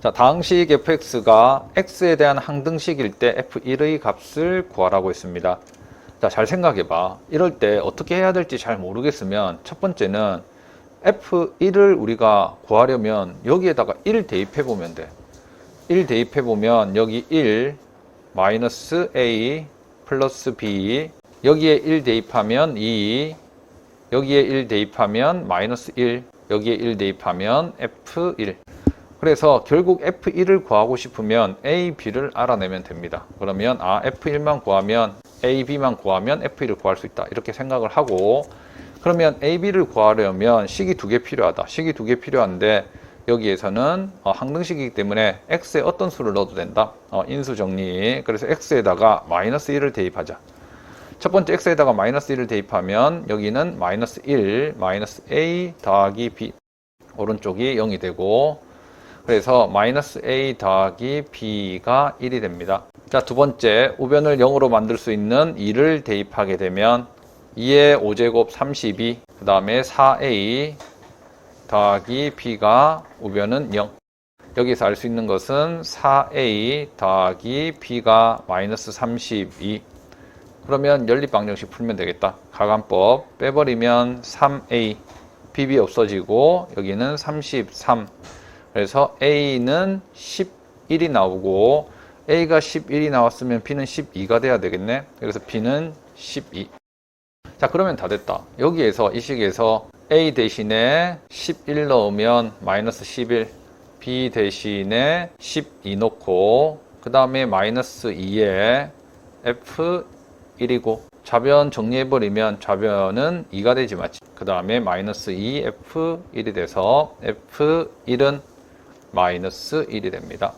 자, 다항식 fx가 x에 대한 항등식일 때 f1의 값을 구하라고 했습니다. 자, 잘 생각해 봐. 이럴 때 어떻게 해야 될지 잘 모르겠으면 첫 번째는 f1을 우리가 구하려면 여기에다가 1 대입해 보면 돼. 1 대입해 보면 여기 1 마이너스 a 플러스 b 여기에 1 대입하면 2 여기에 1 대입하면 마이너스 1 여기에 1 대입하면 f1 그래서 결국 f1을 구하고 싶으면 a, b를 알아내면 됩니다. 그러면 아 f1만 구하면 a, b만 구하면 f1을 구할 수 있다. 이렇게 생각을 하고 그러면 a, b를 구하려면 식이 두 개 필요하다. 식이 두 개 필요한데 여기에서는 어, 항등식이기 때문에 x에 어떤 수를 넣어도 된다. 어, 인수 정리. 그래서 x에다가 마이너스 1을 대입하자. 첫 번째 x에다가 마이너스 1을 대입하면 여기는 마이너스 1, 마이너스 a 더하기 b 오른쪽이 0이 되고 그래서 마이너스 a 더하기 b가 1이 됩니다. 자, 두 번째 우변을 0으로 만들 수 있는 2를 대입하게 되면 2의 5제곱 32, 그 다음에 4a 더하기 b가 우변은 0. 여기서 알 수 있는 것은 4a 더하기 b가 마이너스 32. 그러면 연립방정식 풀면 되겠다. 가간법 빼버리면 3a, bb 없어지고 여기는 33. 그래서 a는 11이 나오고 a가 11이 나왔으면 b는 12가 돼야 되겠네. 그래서 b는 12. 자 그러면 다 됐다. 여기에서 이 식에서 a 대신에 11 넣으면 마이너스 11, b 대신에 12 넣고 그 다음에 마이너스 2에 f1이고 좌변 정리해버리면 좌변은 2가 되지 맞지. 그 다음에 마이너스 2 f1이 돼서 f1은 마이너스 1이 됩니다.